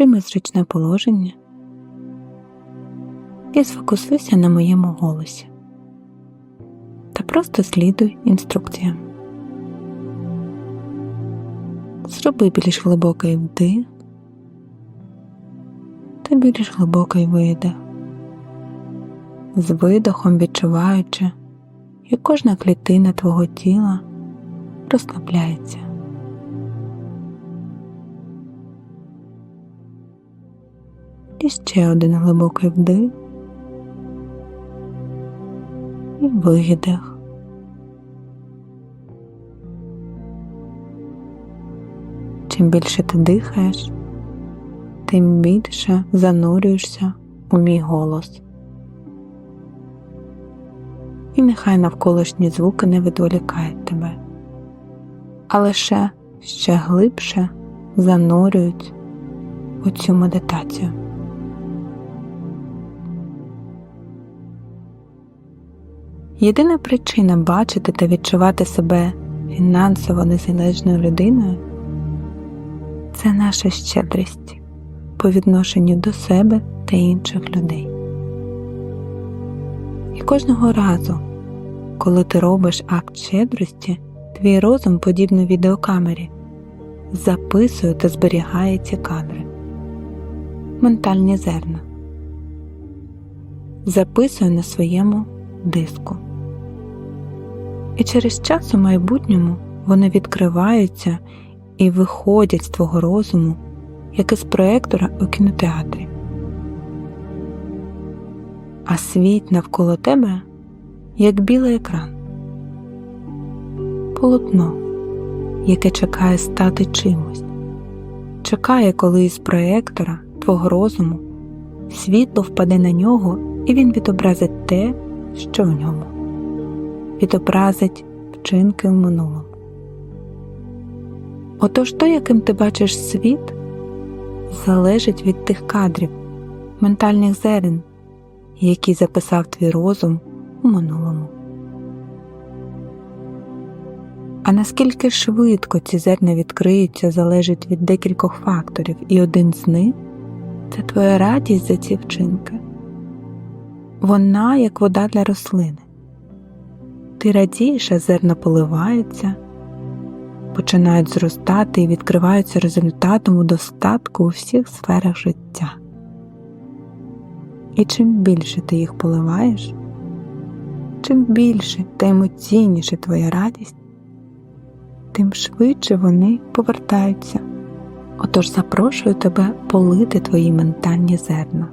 Займи зручне положення і сфокусуйся на моєму голосі. Та просто слідуй інструкціям. Зроби більш глибокий вдих та більш глибокий видих. З видохом відчуваючи, як кожна клітина твого тіла розслабляється. І ще один глибокий вдих і видих. Чим більше ти дихаєш, тим більше занурюєшся у мій голос. І нехай навколишні звуки не відволікають тебе, а лише ще глибше занурюють у цю медитацію. Єдина причина бачити та відчувати себе фінансово незалежною людиною це наша щедрість по відношенню до себе та інших людей. І кожного разу, коли ти робиш акт щедрості, твій розум, подібно відеокамері, записує та зберігає ці кадри, ментальні зерна, записує на своєму диску. І через час у майбутньому вони відкриваються і виходять з твого розуму, як із проектора у кінотеатрі. А світ навколо тебе як білий екран, полотно, яке чекає стати чимось, чекає, коли із проектора твого розуму світло впаде на нього, і він відобразить те, що в ньому, відобразить вчинки в минулому. Отож то, яким ти бачиш світ, залежить від тих кадрів, ментальних зерен, які записав твій розум у минулому. А наскільки швидко ці зерна відкриються, залежить від декількох факторів, і один з них це твоя радість за ці вчинки. Вона як вода для рослини. Ти радієш, а зерна поливаються, починають зростати і відкриваються результатом у достатку у всіх сферах життя. І чим більше ти їх поливаєш, чим більше та емоційніше твоя радість, тим швидше вони повертаються. Отож запрошую тебе полити твої ментальні зерна.